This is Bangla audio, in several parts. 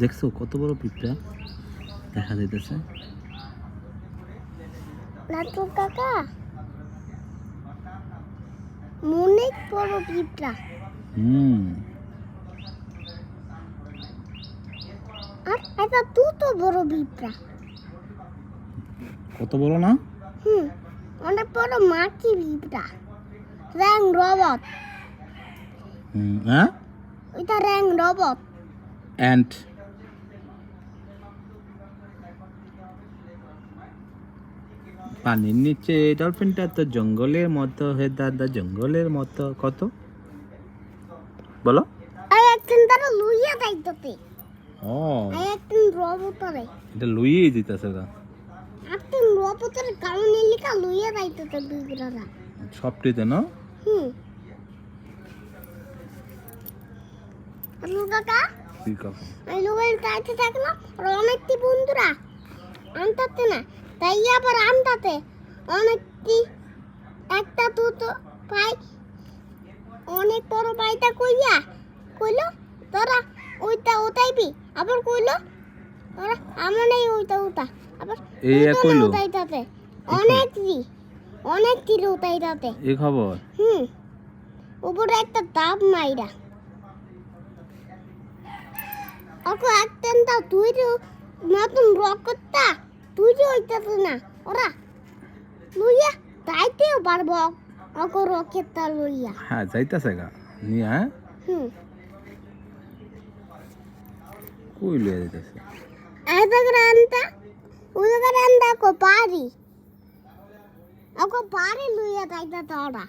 দেখছ কত বড় পিঁপড়া দেখা যাইতেছে। কাকা অনেক বড় পিঁপড়া হুম। আর এটা দুটো বড় পিঁপড়া কত বড় না? হুম অনেক বড় মাটি পিঁপড়া র্যাং রবট। হুম হ্যাঁ? ওইটা র্যাং রবট। অ্যান্ট পানির নিচে ডলফিনটা তো জঙ্গলের মতো হে দাদা জঙ্গলের মতো। কত? বলো। আর একদিন তারা লুইয়া যাইতেছে। ও। একদিন রবটরে এটা লুইয়েই দিতেছে গা। একদিন রবটরে কারণে লিখা লুইয়া যাইতেছে পিঁপড়ারা সবটিতে না? হুম। কাকা কি কথা আমি মোবাইল চাইতে থাকলাম আর অনেকটি বন্ধুরা আনতাতে না তাই আবার আনতাতে। অনেকটি একটা দুটো পাই অনেক বড় পাইটা কইয়া ওটাইবি আবার কইলো? আমার নেই ওইটা ওটা আবার এই কইলো? ওটাইতাতে অনেক দি অনেক তীর ওটাইতাতে এই খবর? হুম। উপরে একটা দাব মাইরা। ওকে একদিন তা তুই নতুন রকটটা তুই যে হইতেছে না। ওরা লইয়া তাইতেও পারব ওকে রকেটটা লইয়া। হ্যাঁ যাইতেছে গা। নিয়ে হ্যাঁ? হুম। কই লইয়া যাইতেছে? এত গ্রান্তা ওই গ্রান্তা কো পারি ওকে পারি লইয়া তাইতে ওরা।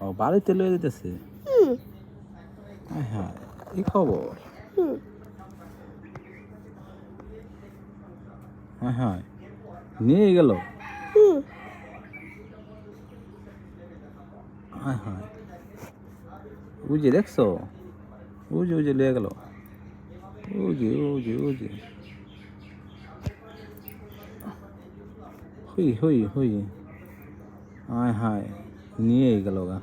ও বাড়িতে লইয়া যাইতেছে? হুম। হ্যাঁ হ্যাঁ এই খবর? হুম। হ্যাঁ হ্যাঁ নিয়ে গেল? হুম। হ্যাঁ। হ্যাঁ বুঝে দেখছ? বুঝে বুঝে লিয়ে গেল। বুঝে বুঝে বুঝে হুই হুই হুই হায় হায় নিয়ে গেল গা